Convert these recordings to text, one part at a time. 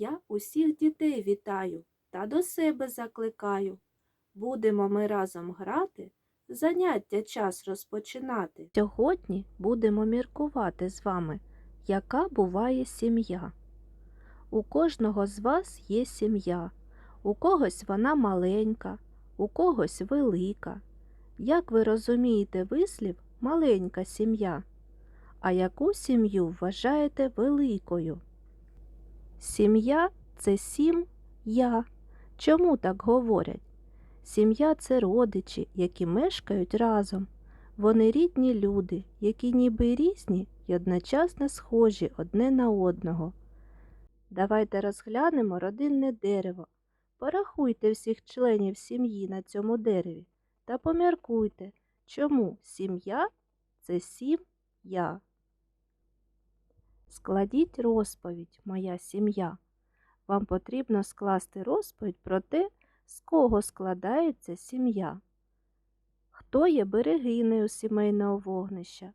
Я усіх дітей вітаю та до себе закликаю. Будемо ми разом грати, заняття час розпочинати. Сьогодні будемо міркувати з вами, яка буває сім'я. У кожного з вас є сім'я, у когось вона маленька, у когось велика. Як ви розумієте вислів маленька сім'я? А яку сім'ю вважаєте великою? Сім'я це сім я. Чому так говорять? Сім'я це родичі, які мешкають разом. Вони рідні люди, які ніби різні і одночасно схожі одне на одного. Давайте розглянемо родинне дерево. Порахуйте всіх членів сім'ї на цьому дереві та поміркуйте, чому сім'я це сім я. Складіть розповідь, моя сім'я. Вам потрібно скласти розповідь про те, з кого складається сім'я. Хто є берегинею сімейного вогнища?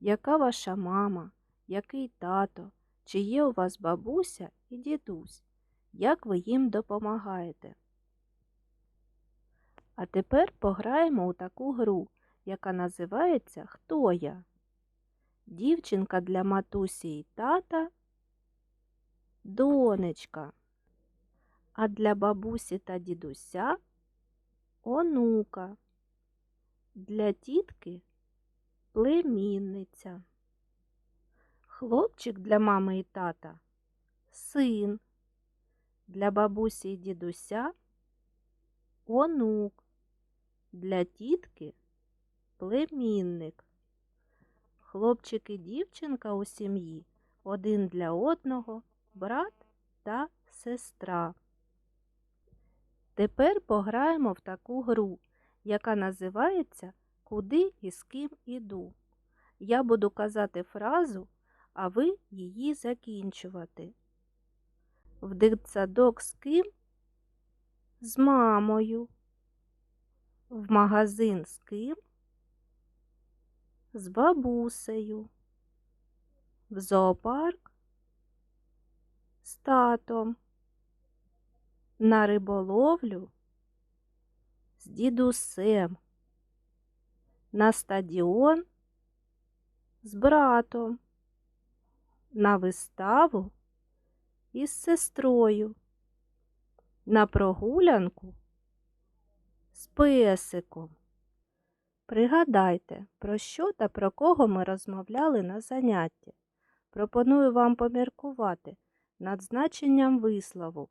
Яка ваша мама? Який тато? Чи є у вас бабуся і дідусь? Як ви їм допомагаєте? А тепер пограємо у таку гру, яка називається Хто я? Дівчинка для матусі і тата. Донечка, а для бабусі та дідуся онука, для тітки племінниця, хлопчик для мами і тата син, для бабусі і дідуся онук, для тітки племінник. Хлопчик і дівчинка у сім'ї один для одного, брат та сестра. Тепер пограємо в таку гру, яка називається Куди і з ким іду. Я буду казати фразу, а ви її закінчувати. В дитсадок з ким? З мамою. В магазин з ким? З бабусею. В зоопарк з татом. На риболовлю з дідусем. На стадіон з братом. На виставу із сестрою. На прогулянку з песиком. Пригадайте, про що та про кого ми розмовляли на занятті. Пропоную вам поміркувати над значенням вислову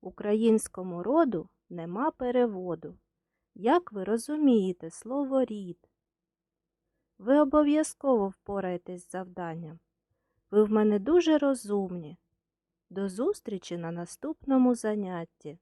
Українському роду нема переводу. Як ви розумієте слово рід? Ви обов'язково впораєтесь з завданням. Ви в мене дуже розумні. До зустрічі на наступному занятті.